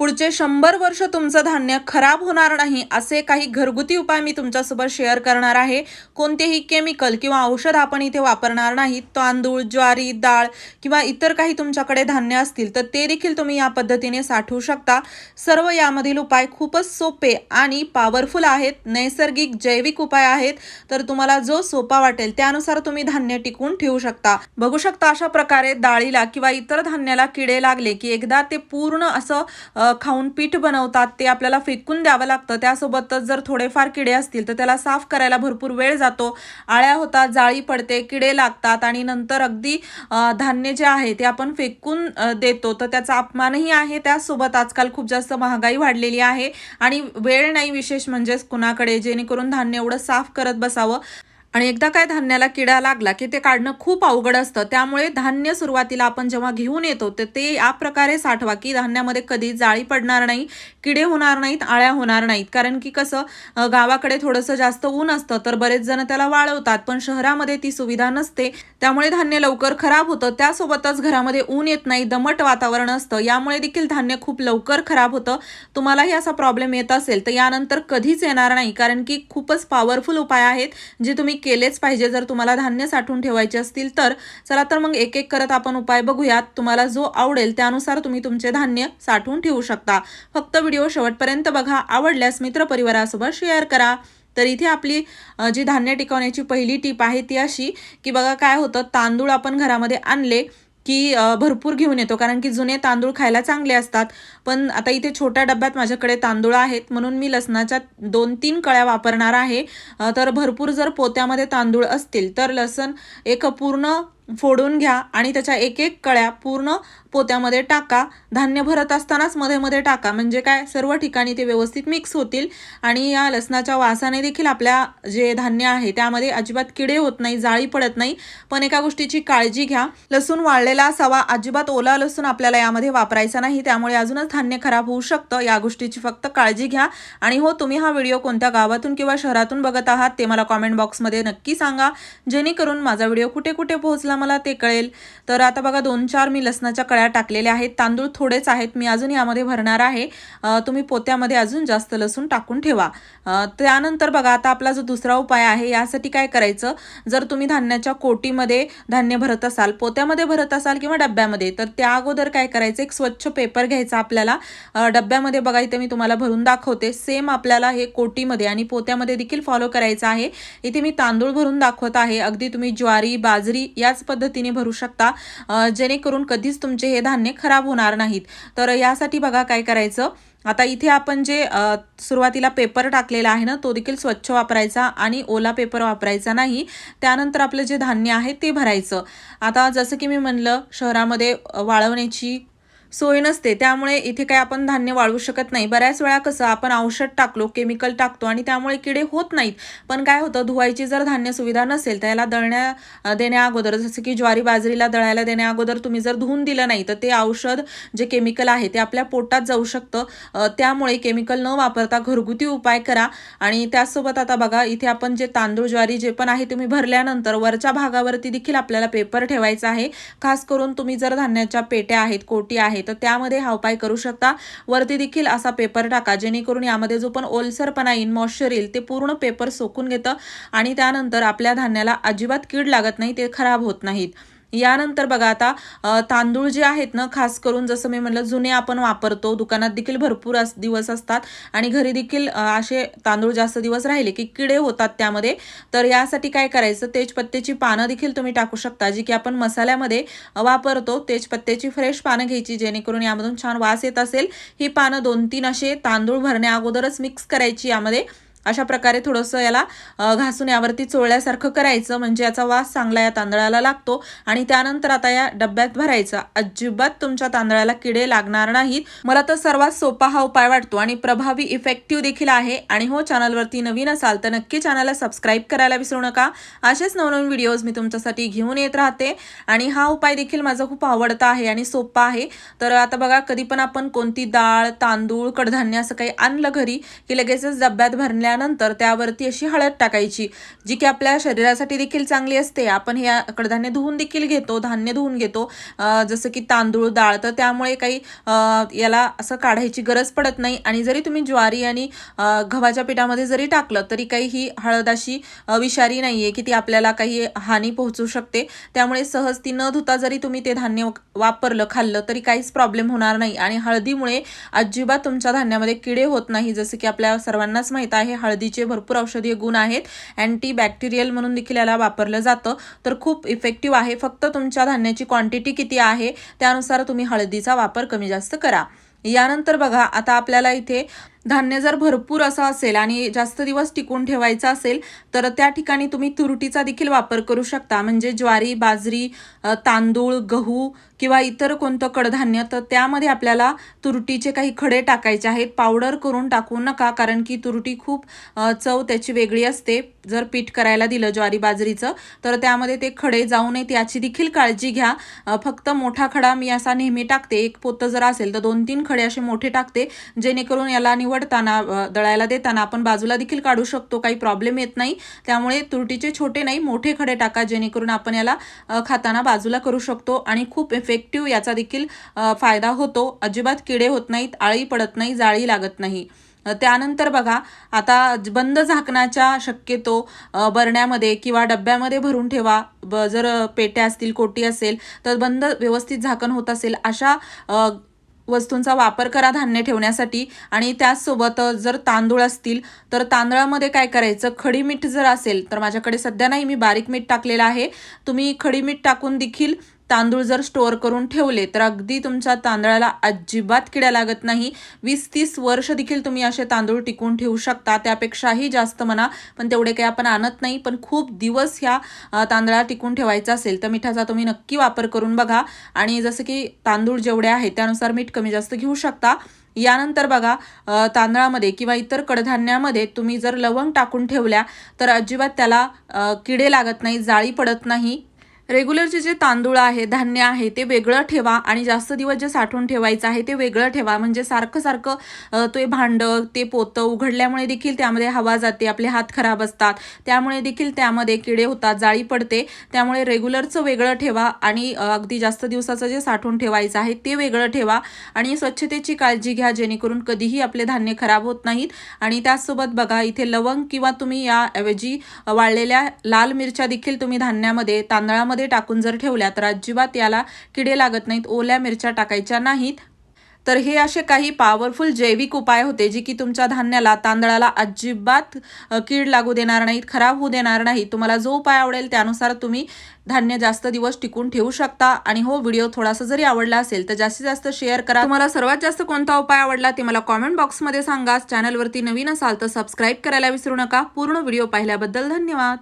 पुढचे शंभर वर्ष तुमचं धान्य खराब होणार नाही असे काही घरगुती उपाय मी तुमच्यासोबत शेअर करणार आहे. कोणतेही केमिकल किंवा औषध आपण इथे वापरणार नाही. तांदूळ ज्वारी डाळ किंवा इतर काही तुमच्याकडे धान्य असतील तर ते देखील तुम्ही या पद्धतीने साठवू शकता. सर्व यामधील उपाय खूपच सोपे आणि पॉवरफुल आहेत. नैसर्गिक जैविक उपाय आहेत. तर तुम्हाला जो सोपा वाटेल त्यानुसार तुम्ही धान्य टिकून ठेवू शकता. बघू शकता अशा प्रकारे डाळीला किंवा इतर धान्याला किडे लागले की एकदा ते पूर्ण असं खाऊन पीठ बनवतात ते आपल्याला फेकून द्यावं लागतं. त्यासोबतच जर थोडेफार किडे असतील तर त्याला साफ करायला भरपूर वेळ जातो. आळ्या होतात जाळी पडते किडे लागतात आणि नंतर अगदी धान्य जे आहे ते आपण फेकून देतो. तर त्याचा अपमानही आहे. त्याचसोबत आजकाल खूप जास्त महागाई वाढलेली आहे आणि वेळ नाही विशेष म्हणजेच कुणाकडे जेणेकरून धान्य एवढं साफ करत बसावं. आणि एकदा काय धान्याला किडा लागला की ते काढणं खूप अवघड असतं. त्यामुळे धान्य सुरुवातीला आपण जेव्हा घेऊन येतो तर ते या प्रकारे साठवा की धान्यामध्ये कधी जाळी पडणार नाही किडे होणार नाहीत आळ्या होणार नाहीत. कारण की कसं गावाकडे थोडंसं जास्त ऊन असतं तर बरेच जण त्याला वाळवतात पण शहरामध्ये ती सुविधा नसते. त्यामुळे धान्य लवकर खराब होतं. त्यासोबतच घरामध्ये ऊन येत नाही दमट वातावरण असतं. यामुळे देखील धान्य खूप लवकर खराब होतं. तुम्हालाही असा प्रॉब्लेम येत असेल तर यानंतर कधीच येणार नाही. कारण की खूपच पॉवरफुल उपाय आहेत जे तुम्ही केलेच पाहिजे. जर तुम्हाला धान्य साठवून ठेवायचे असतील तर चला तर मग एक एक करत आपण उपाय बघूयात. तुम्हाला जो आवडेल त्यानुसार तुम्ही तुमचे धान्य साठवून ठेवू शकता. फक्त व्हिडिओ शेवटपर्यंत बघा. आवडल्यास मित्रपरिवारासोबत शेअर करा. तर इथे आपली जी धान्य टिकवण्याची पहिली टीप आहे ती अशी की बघा काय होतं. तांदूळ आपण घरामध्ये आणले की भरपूर घेऊन येतो. कारण की जुने तांदूळ खायला चांगले असतात. पण आता इथे छोट्या डब्यात माझ्याकडे तांदूळ आहेत. म्हणून मी लसणाच्या दोन तीन कळ्या वापरणार आहे. तर भरपूर जर पोत्यामध्ये तांदूळ असतील तर लसण एक पूर्ण फोडून घ्या. आणि त्याच्या एक एक कळ्या पूर्ण पोत्यामध्ये टाका. धान्य भरत असतानाच मध्ये मध्ये टाका. म्हणजे काय? सर्व ठिकाणी ते व्यवस्थित मिक्स होतील. आणि या लसणाच्या वासाने देखील आपल्या जे धान्य आहे त्यामध्ये अजिबात किडे होत नाही जाळी पडत नाही. पण एका गोष्टीची काळजी घ्या. लसूण वाळलेला असावा. अजिबात ओला लसूण आपल्याला यामध्ये वापरायचा नाही. त्यामुळे अजूनच धान्य खराब होऊ शकतं. या गोष्टीची फक्त काळजी घ्या. आणि हो तुम्ही हा व्हिडिओ कोणत्या गावातून किंवा शहरातून बघत आहात ते मला कॉमेंट बॉक्समध्ये नक्की सांगा. जेणेकरून माझा व्हिडिओ कुठे कुठे पोहोचला मला ते कळेल. तर आता बघा दोन चार मी लसणाच्या कळ्या टाकलेल्या आहेत. तांदूळ थोडेच आहेत. मी अजून यामध्ये भरणार आहे. तुम्ही पोत्यामध्ये अजून जास्त लसूण टाकून ठेवा. त्यानंतर बघा आता आपला जो दुसरा उपाय आहे यासाठी काय करायचं? जर तुम्ही धान्याच्या कोटीमध्ये धान्य भरत असाल पोत्यामध्ये भरत असाल किंवा डब्यामध्ये तर त्या अगोदर काय करायचं? एक स्वच्छ पेपर घ्यायचा आपल्याला. डब्यामध्ये बघा इथे मी तुम्हाला भरून दाखवते. सेम आपल्याला हे कोटीमध्ये आणि पोत्यामध्ये देखील फॉलो करायचं आहे. इथे मी तांदूळ भरून दाखवत आहे. अगदी तुम्ही ज्वारी बाजरी याच पद्धतीने भरू शकता. जेणेकरून कधीच तुमचे हे धान्य खराब होणार नाहीत. तर यासाठी बघा काय करायचं? आता इथे आपण जे सुरुवातीला पेपर टाकलेला आहे ना तो देखील स्वच्छ वापरायचा आणि ओला पेपर वापरायचा नाही. त्यानंतर आपलं जे धान्य आहे ते भरायचं. आता जसं की मी म्हणलं शहरामध्ये वाळवण्याची सोय नसते. त्यामुळे इथे काय आपण धान्य वाळवू शकत नाही. बऱ्याच वेळा कसं आपण औषध टाकलो केमिकल टाकतो आणि त्यामुळे किडे होत नाहीत. पण काय होतं धुवायची जर धान्य सुविधा नसेल तर याला दळण्या देण्या अगोदर जसं की ज्वारी बाजरीला दळायला देण्या अगोदर तुम्ही जर धुवून दिलं नाही तर ते औषध जे केमिकल आहे ते आपल्या पोटात जाऊ शकतं. त्यामुळे केमिकल न वापरता घरगुती उपाय करा. आणि त्याचसोबत आता बघा इथे आपण जे तांदूळ ज्वारी जे पण आहे तुम्ही भरल्यानंतर वरच्या भागावरती देखील आपल्याला पेपर ठेवायचा आहे. खास करून तुम्ही जर धान्याच्या पेट्या आहेत कोटी आहेत तर त्यामध्ये हा उपाय करू शकता. वरती देखील असा पेपर टाका जेणेकरून यामध्ये जो पण ओलसरपणा येईल मॉइश्चर येईल ते पूर्ण पेपर सोकून घेतं आणि त्यानंतर आपल्या धान्याला अजिबात कीड लागत नाही ते खराब होत नाहीत. यानंतर बघा आता तांदूळ जे आहेत ना खास करून जसं मी म्हणलं जुने आपण वापरतो दुकानात देखील भरपूर अस दिवस असतात. आणि घरी देखील असे तांदूळ जास्त दिवस राहिले की किडे होतात त्यामध्ये. तर यासाठी काय करायचं तेजपत्त्याची पानं देखील तुम्ही टाकू शकता जी की आपण मसाल्यामध्ये वापरतो. तेजपत्त्याची फ्रेश पानं घ्यायची जेणेकरून यामधून छान वास येत असेल. ही पानं दोन तीन असे तांदूळ भरण्या अगोदरच मिक्स करायची यामध्ये. अशा प्रकारे थोडंसं याला घासून यावरती चोळल्यासारखं करायचं. म्हणजे याचा वास चांगला या तांदळाला लागतो. आणि त्यानंतर आता या डब्यात भरायचा. अजिबात तुमच्या तांदळाला किडे लागणार नाहीत. मला तर सर्वात सोपा हा उपाय वाटतो. आणि प्रभावी इफेक्टिव्ह देखील आहे. आणि हो चॅनलवरती नवीन असाल तर नक्की चॅनलला सबस्क्राईब करायला विसरू नका. असेच नवनवीन व्हिडिओज मी तुमच्यासाठी घेऊन येत राहते. आणि हा उपाय देखील माझा खूप आवडता आहे आणि सोपा आहे. तर आता बघा कधी पण आपण कोणती डाळ तांदूळ कडधान्य असं काही आणलं घरी की लगेचच डब्यात भरण्या झाल्यानंतर त्यावरती अशी हळद टाकायची जी की आपल्या शरीरासाठी देखील चांगली असते. आपण हे कडधान्य धुवून देखील घेतो धान्य धुवून घेतो. जसं की तांदूळ डाळ तर त्यामुळे काही याला असं काढायची गरज पडत नाही. आणि जरी तुम्ही ज्वारी आणि गव्हाच्या पिठामध्ये जरी टाकलं तरी काही ही हळद अशी विषारी नाही आहे की ती आपल्याला काही हानी पोहोचू शकते. त्यामुळे सहज ती न धुता जरी तुम्ही ते धान्य वापरलं खाल्लं तरी काहीच प्रॉब्लेम होणार नाही. आणि हळदीमुळे अजिबात तुमच्या धान्यामध्ये किडे होत नाही जसं की आपल्या सर्वांनाच माहीत आहे हळदीचे भरपूर औषधीय गुण आहेत. अँटी बॅक्टेरियल म्हणून देखील याला वापरलं जातं. तर खूप इफेक्टिव्ह आहे. फक्त तुमच्या धान्याची क्वांटिटी किती आहे त्यानुसार तुम्ही हळदीचा वापर कमी जास्त करा. यानंतर बघा आता आपल्याला इथे धान्य जर भरपूर असं असेल आणि जास्त दिवस टिकून ठेवायचं असेल तर त्या ठिकाणी तुम्ही तुरटीचा देखील वापर करू शकता. म्हणजे ज्वारी बाजरी तांदूळ गहू किंवा इतर कोणतं कडधान्य तर त्यामध्ये आपल्याला तुरटीचे काही खडे टाकायचे आहेत. पावडर करून टाकू नका कारण की तुरटी खूप चव त्याची वेगळी असते. जर पीठ करायला दिलं ज्वारी बाजरीचं तर त्यामध्ये ते खडे जाऊ नयेत. याची देखील काळजी घ्या. फक्त मोठा खडा मी असा नेहमी टाकते. एक पोतं जर असेल तर दोन तीन खडे असे मोठे टाकते जेणेकरून याला निवडताना दळायला देताना आपण बाजूला देखील काढू शकतो. काही प्रॉब्लेम येत नाही. त्यामुळे तुरटीचे छोटे नाही मोठे खडे टाका जेणेकरून आपण याला खाताना बाजूला करू शकतो आणि खूप इफेक्टिव्ह याचा देखील फायदा होतो. अजिबात किडे होत नाहीत आळी पडत नाही जाळी लागत नाही. त्यानंतर बघा आता बंद झाकणाच्या शक्यतो बरण्यामध्ये किंवा डब्यामध्ये भरून ठेवा. ब जर पेट्या असतील कोटी असेल तर बंद व्यवस्थित झाकण होत असेल अशा वस्तूंचा वापर करा धान्य ठेवण्यासाठी आणि त्याचसोबत जर तांदूळ असतील तर तांदळामध्ये काय करायचं? खडी मीठ जर असेल तर माझ्याकडे सध्या नाही मी बारीक मीठ टाकलेलं आहे. तुम्ही खडी मीठ टाकून देखील तांदूळ जर स्टोअर करून ठेवले तर अगदी तुमच्या तांदळाला अजिबात किड्या लागत नाही. वीस तीस वर्ष देखील तुम्ही असे तांदूळ टिकून ठेवू शकता. त्यापेक्षाही जास्त म्हणा पण तेवढे काही आपण आणत नाही. पण खूप दिवस ह्या तांदळाला तांदळा टिकून ठेवायचा असेल तर मिठाचा तुम्ही नक्की वापर करून बघा. आणि जसं की तांदूळ जेवढे आहे त्यानुसार मीठ कमी जास्त घेऊ शकता. यानंतर बघा तांदळामध्ये किंवा इतर कडधान्यामध्ये तुम्ही जर लवंग टाकून ठेवल्या तर अजिबात त्याला किडे लागत नाही जाळी पडत नाही. रेग्युलरचे जे तांदूळ आहे धान्य आहे ते वेगळं ठेवा आणि जास्त दिवस जे साठवून ठेवायचं आहे ते वेगळं ठेवा. म्हणजे सारखं सारखं ते भांडं ते पोतं उघडल्यामुळे देखील त्यामध्ये हवा जाते आपले हात खराब असतात. त्यामुळे देखील त्यामध्ये किडे होतात जाळी पडते. त्यामुळे रेग्युलरचं वेगळं ठेवा आणि अगदी जास्त दिवसाचं जे साठवून ठेवायचं आहे ते वेगळं ठेवा. आणि स्वच्छतेची काळजी घ्या जेणेकरून कधीही आपले धान्य खराब होत नाहीत. आणि त्याचसोबत बघा इथे लवंग किंवा तुम्ही याऐवजी वाळलेल्या लाल मिरच्या देखील तुम्ही धान्यामध्ये तांदळामध्ये टाकून जर ठेवल्या तर अजिबात याला किडे लागत नाहीत ओल्या मिरच्या टाकायच्या नाहीत. तर हे असे काही पॉवरफुल जैविक उपाय होते जे की तुमच्या धान्याला तांदळाला अजिबात कीड लागू देणार नाहीत खराब होऊ देणार नाही तुम्हाला जो उपाय आवडेल त्यानुसार तुम्ही धान्य जास्त दिवस टिकून ठेवू शकता. आणि हो व्हिडिओ थोडासा जरी आवडला असेल तर जास्तीत जास्त शेअर करा. तुम्हाला सर्वात जास्त कोणता उपाय आवडला ते मला कॉमेंट बॉक्समध्ये सांगा. चॅनलवरती नवीन असाल तर सबस्क्राईब करायला विसरू नका. पूर्ण व्हिडिओ पाहिल्याबद्दल धन्यवाद.